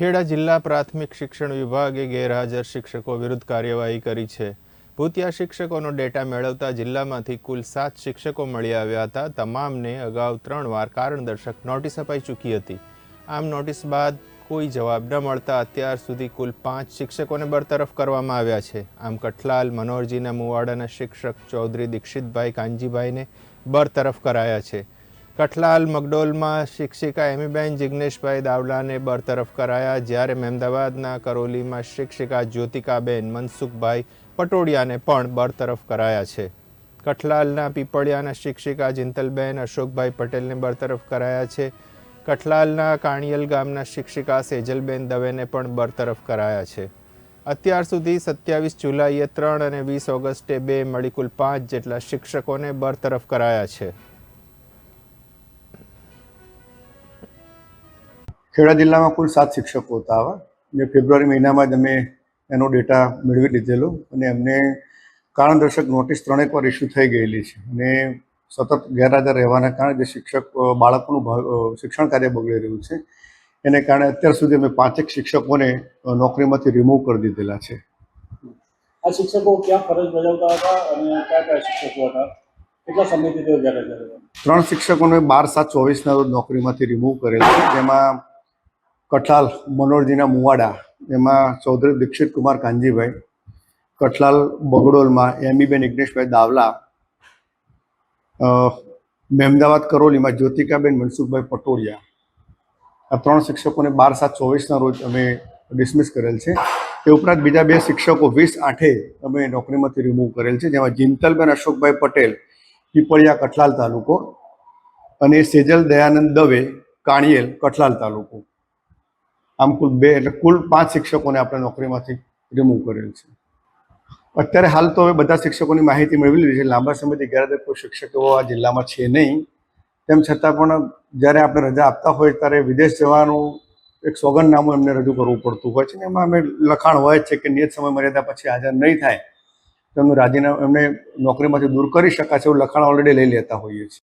ખેડા જિલ્લા પ્રાથમિક શિક્ષણ વિભાગે ગેરહાજર શિક્ષકો વિરુદ્ધ કાર્યવાહી કરી છે. ભૂતિયા શિક્ષકોનો ડેટા મેળવતા જિલ્લામાંથી કુલ સાત શિક્ષકો મળી આવ્યા હતા. તમામને અગાઉ ત્રણ વાર કારણદર્શક નોટિસ અપાઈ ચૂકી હતી. આમ નોટિસ બાદ કોઈ જવાબ ન મળતા અત્યાર સુધી કુલ પાંચ શિક્ષકોને બરતરફ કરવામાં આવ્યા છે. આમ કઠલાલ, મનોહરજીના મુવાડાના શિક્ષક ચૌધરી દીક્ષિતભાઈ કાનજીભાઈને બરતરફ કરાયા છે. કઠલાલ મગડોલમાં શિક્ષિકા એમીબેન, જિગ્નેશભાઈ દાવલાને બરતરફ કરાયા. જ્યારે મહેમદાવાદના કરોલીમાં શિક્ષિકા જ્યોતિકાબેન, મનસુખભાઈ પટોડિયાને પણ બરતરફ કરાયા છે. કઠલાલના પીપળિયાના શિક્ષિકા જિંતલબેન, અશોકભાઈ પટેલને બરતરફ કરાયા છે. કઠલાલના કાણિયલ ગામના શિક્ષિકા સેજલબેન દવેને પણ બરતરફ કરાયા છે. અત્યાર સુધી સત્યાવીસ જુલાઈએ ત્રણ અને વીસ ઓગસ્ટે બે મળી કુલ પાંચ જેટલા શિક્ષકોને બરતરફ કરાયા છે. ખેડા જિલ્લામાં કુલ સાત શિક્ષકો હતા આવા. ને ફેબ્રુઆરી મહિનામાં જ અમે એનો ડેટા મેળવી લીધેલો અને એમને કારણદર્શક નોટિસ ત્રણેક વાર ઇસ્યુ થઈ ગયેલી છે. અને સતત ગેરહાજર રહેવાના કારણે જે શિક્ષક બાળકોનું શિક્ષણ કાર્ય બગડી રહ્યું છે એને કારણે અત્યાર સુધી અમે પાંચેક શિક્ષકોને નોકરીમાંથી રિમૂવ કરી દીધેલા છે. આ શિક્ષકો ક્યાં ફરજ બજાવતા હતા અને કયા કયા શિક્ષકો હતા? કેટલા સમયથી તેઓ ગેરહાજર હતા? ત્રણ શિક્ષકોને બાર સાત ચોવીસના રોજ નોકરીમાંથી રિમૂવ કરેલ છે જેમાં કઠલાલ મનોરજીના મુવાડા, એમાં ચૌધરી દીક્ષિત કુમાર કાનજીભાઈ, કઠલાલ બગડોલમાં એમીબેન ઇગ્નેશભાઈ દાવલા મહેમદાવાદ કરોલીમાં જ્યોતિકાબેન મનસુખભાઈ પટોડિયા આ ત્રણ શિક્ષકોને બાર સાત ચોવીસના રોજ અમે ડિસમિસ કરેલ છે. તે ઉપરાંત બીજા બે શિક્ષકો વીસ આઠે અમે નોકરીમાંથી રિમૂવ કરેલ છે, જેમાં જિંતલબેન અશોકભાઈ પટેલ, પીપળિયા કઠલાલ તાલુકો અને સેજલ દયાનંદ દવે, કાણિયેલ કઠલાલ તાલુકો. આમ કુલ બે, એટલે કુલ પાંચ શિક્ષકોને આપણે નોકરીમાંથી રિમૂવ કરેલ છે. અત્યારે હાલ તો હવે બધા શિક્ષકોની માહિતી મેળવી લીધી છે. લાંબા સમયથી ગેરહાજર કોઈ શિક્ષકો આ જિલ્લામાં છે નહીં. તેમ છતાં પણ જ્યારે આપણે રજા આપતા હોય ત્યારે વિદેશ જવાનું એક સોગંદનામું એમને રજૂ કરવું પડતું હોય છે ને એમાં અમે લખાણ હોય છે કે નિયત સમય મર્યાદા પછી હાજર નહીં થાય. તો એમનું રાજીનામું એમને નોકરીમાંથી દૂર કરી શકાશે એવું લખાણ ઓલરેડી લઈ લેતા હોઈએ છીએ.